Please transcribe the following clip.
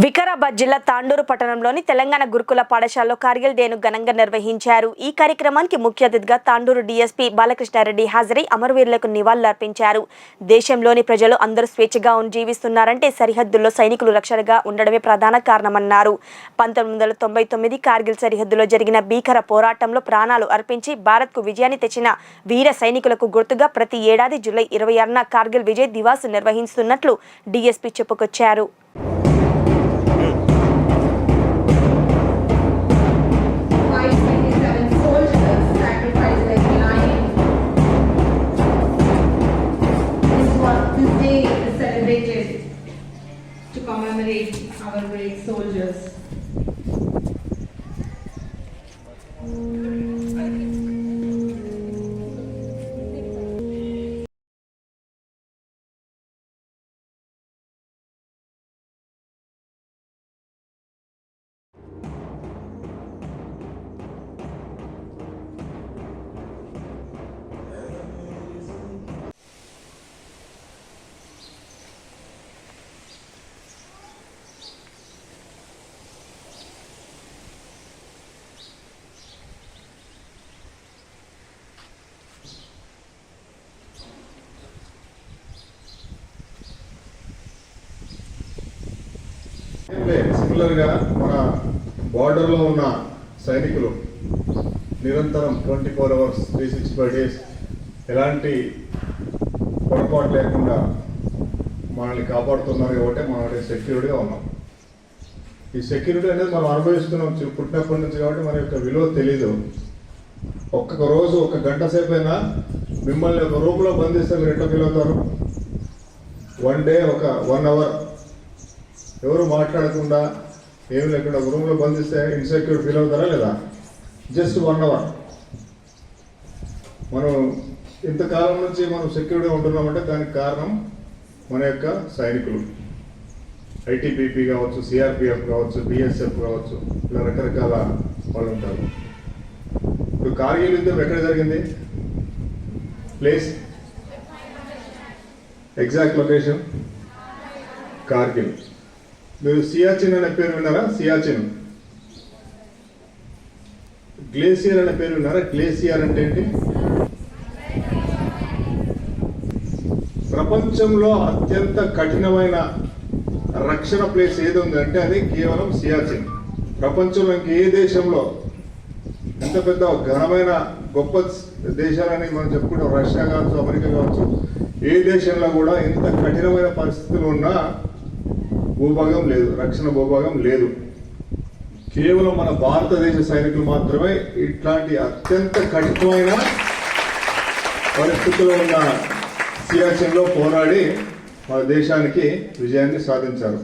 వికారాబాద్ జిల్లా తాండూరు పట్టణంలోని తెలంగాణ గురుకుల పాఠశాలలో కార్గిల్ డేను ఘనంగా నిర్వహించారు. ఈ కార్యక్రమానికి ముఖ్య అతిథిగా తాండూరు డీఎస్పీ బాలకృష్ణారెడ్డి హాజరై అమరవీరులకు నివాళులర్పించారు. దేశంలోని ప్రజలు అందరూ స్వేచ్ఛగా జీవిస్తున్నారంటే సరిహద్దుల్లో సైనికులు రక్షణగా ఉండడమే ప్రధాన కారణమన్నారు. పంతొమ్మిది వందల తొంభై తొమ్మిది కార్గిల్ సరిహద్దులో జరిగిన భీకర పోరాటంలో ప్రాణాలు అర్పించి భారత్కు విజయాన్ని తెచ్చిన వీర సైనికులకు గుర్తుగా ప్రతి ఏడాది జూలై ఇరవై ఆరున కార్గిల్ విజయ్ దివాస్ నిర్వహిస్తున్నట్లు డీఎస్పీ చెప్పుకొచ్చారు. To commemorate our great soldiers. సిమిలర్గా మన బార్డర్లో ఉన్న సైనికులు నిరంతరం twenty four hours three six five days ఎలాంటి పొరపాటు లేకుండా మనల్ని కాపాడుతున్నారు కాబట్టి మనం సెక్యూరిటీగా ఉన్నాం. ఈ సెక్యూరిటీ అనేది మనం అనుభవిస్తున్నాం పుట్టినప్పటి నుంచి కాబట్టి మన యొక్క విలువ తెలీదు. ఒక్కొక్క రోజు ఒక గంట సేపు అయినా మిమ్మల్ని ఒక రూమ్లో బంధిస్తే మీరు ఎట్లా ఫీల్ అవుతారు? వన్ డే ఒక వన్ అవర్ ఎవరు మాట్లాడకుండా ఏమి లేకుండా రూమ్లో బంధిస్తే ఇన్సెక్యూర్ ఫీల్ అవుతారా లేదా? జస్ట్ వన్ అవర్ మనం ఇంతకాలం నుంచి మనం సెక్యూర్గా ఉంటున్నామంటే దానికి కారణం మన యొక్క సైనికులు. ఐటీబీపీ కావచ్చు సిఆర్పిఎఫ్ కావచ్చు బిఎస్ఎఫ్ కావచ్చు ఇలా రకరకాల వాళ్ళు ఉంటారు. ఇప్పుడు కార్గిల్ యుద్ధం ఎక్కడ జరిగింది? ప్లేస్ ఎగ్జాక్ట్ లొకేషన్ కార్గిల్ మీరు సియాచిన్ అనే పేరు విన్నారా? సియాచిన్. గ్లేసియర్ అనే పేరు విన్నారా? గ్లేసియర్ అంటే ఏంటి? ప్రపంచంలో అత్యంత కఠినమైన రక్షణ ప్లేస్ ఏది ఉంది అంటే అది కేవలం సియాచిన్. ప్రపంచంలో ఇంక ఏ దేశంలో ఎంత పెద్ద ఘనమైన గొప్ప దేశాలని మనం చెప్పుకుంటాం. రష్యా కావచ్చు అమెరికా కావచ్చు. ఏ దేశంలో కూడా ఇంత కఠినమైన పరిస్థితులు ఉన్నా భూభాగం లేదు రక్షణ భూభాగం లేదు. కేవలం మన భారతదేశ సైనికులు మాత్రమే ఇట్లాంటి అత్యంత కఠినమైన పరిస్థితుల్లో ఉన్న సియాచిన్లో పోరాడి మన దేశానికి విజయాన్ని సాధించారు.